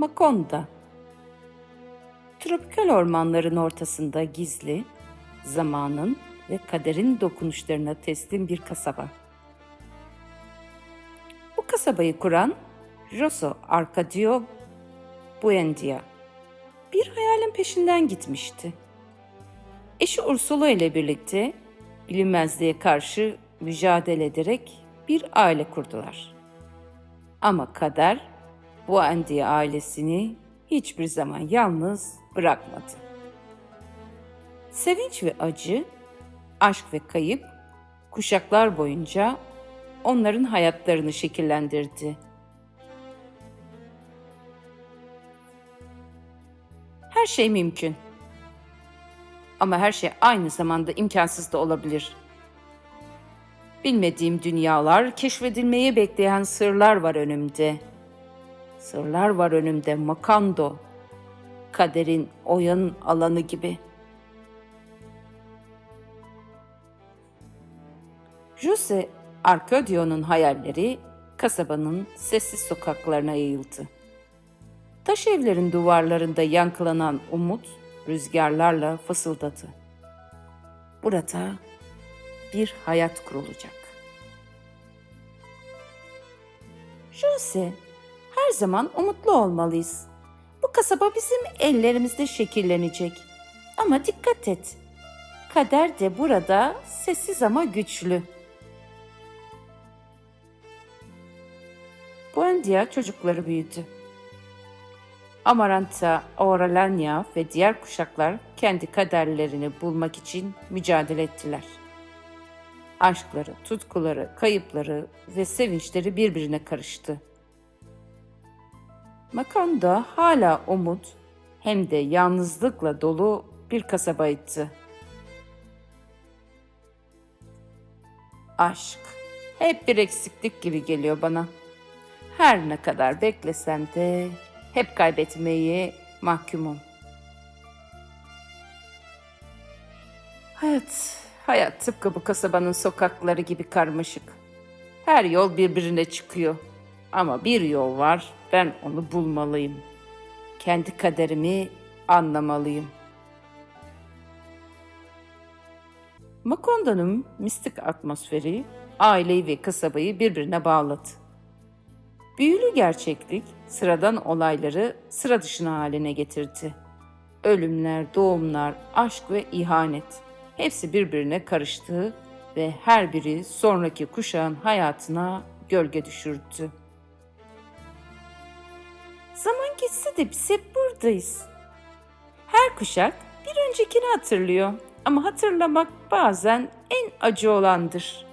Makonda. Tropikal ormanların ortasında gizli, zamanın ve kaderin dokunuşlarına teslim bir kasaba. Bu kasabayı kuran Rosso Arcadio Buendia bir hayalin peşinden gitmişti. Eşi Ursula ile birlikte bilinmezliğe karşı mücadele ederek bir aile kurdular. Ama kader Buendia ailesini hiçbir zaman yalnız bırakmadı. Sevinç ve acı, aşk ve kayıp kuşaklar boyunca onların hayatlarını şekillendirdi. Her şey mümkün. Ama her şey aynı zamanda imkansız da olabilir. Bilmediğim dünyalar, keşfedilmeyi bekleyen sırlar var önümde. Sırlar var önümde Makando. Kaderin oyun alanı gibi. Jose Arcadio'nun hayalleri kasabanın sessiz sokaklarına yayıldı. Taş evlerin duvarlarında yankılanan umut rüzgarlarla fısıldadı. Burada bir hayat kurulacak. Jose, her zaman umutlu olmalıyız. Bu kasaba bizim ellerimizde şekillenecek. Ama dikkat et. Kader de burada sessiz ama güçlü. Buendia çocukları büyüdü. Amaranta, Aurelania ve diğer kuşaklar kendi kaderlerini bulmak için mücadele ettiler. Aşkları, tutkuları, kayıpları ve sevinçleri birbirine karıştı. Makanda hala umut hem de yalnızlıkla dolu bir kasabaydı. Aşk hep bir eksiklik gibi geliyor bana. Her ne kadar beklesem de hep kaybetmeyi mahkumum. Hayat, hayat tıpkı bu kasabanın sokakları gibi karmaşık. Her yol birbirine çıkıyor. Ama bir yol var, ben onu bulmalıyım. Kendi kaderimi anlamalıyım. Makonda'nın mistik atmosferi aileyi ve kasabayı birbirine bağladı. Büyülü gerçeklik sıradan olayları sıra dışına haline getirdi. Ölümler, doğumlar, aşk ve ihanet hepsi birbirine karıştı ve her biri sonraki kuşağın hayatına gölge düşürdü. Zaman geçse de biz hep buradayız. Her kuşak bir öncekini hatırlıyor ama hatırlamak bazen en acı olandır.''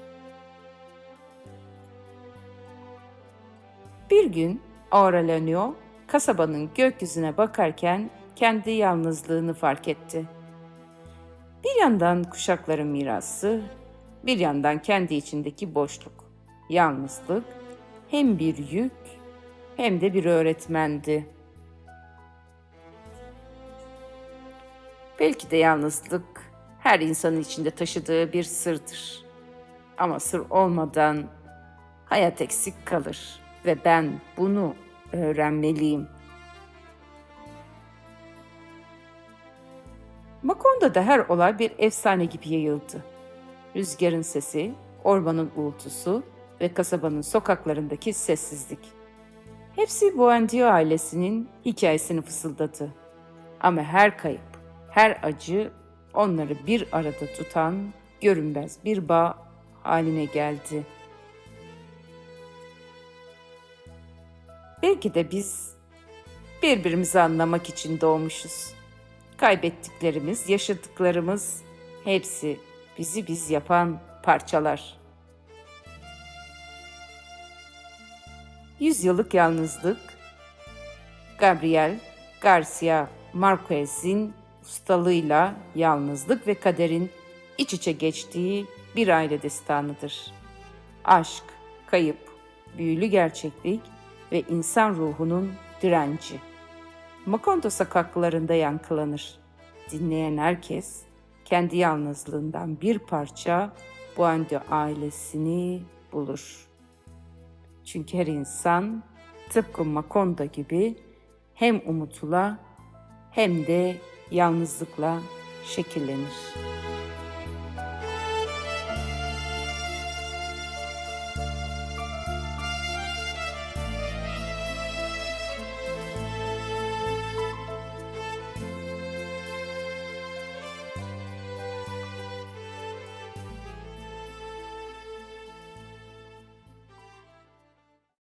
Bir gün Aurelio kasabanın gökyüzüne bakarken kendi yalnızlığını fark etti. Bir yandan kuşakların mirası, bir yandan kendi içindeki boşluk, yalnızlık hem bir yük hem de bir öğretmendi. Belki de yalnızlık her insanın içinde taşıdığı bir sırdır. Ama sır olmadan hayat eksik kalır ve ben bunu öğrenmeliyim. Makonda'da her olay bir efsane gibi yayıldı. Rüzgarın sesi, ormanın uğultusu ve kasabanın sokaklarındaki sessizlik. Hepsi Buendio ailesinin hikayesini fısıldadı. Ama her kayıp, her acı onları bir arada tutan görünmez bir bağ haline geldi.'' Belki de biz birbirimizi anlamak için doğmuşuz. Kaybettiklerimiz, yaşadıklarımız hepsi bizi biz yapan parçalar. Yüzyıllık yalnızlık Gabriel Garcia Marquez'in ustalığıyla yalnızlık ve kaderin iç içe geçtiği bir aile destanıdır. Aşk, kayıp, büyülü gerçeklik ve insan ruhunun direnci. Makondo sokaklarında yankılanır. Dinleyen herkes kendi yalnızlığından bir parça Buendo ailesini bulur. Çünkü her insan tıpkı Makondo gibi hem umutla hem de yalnızlıkla şekillenir.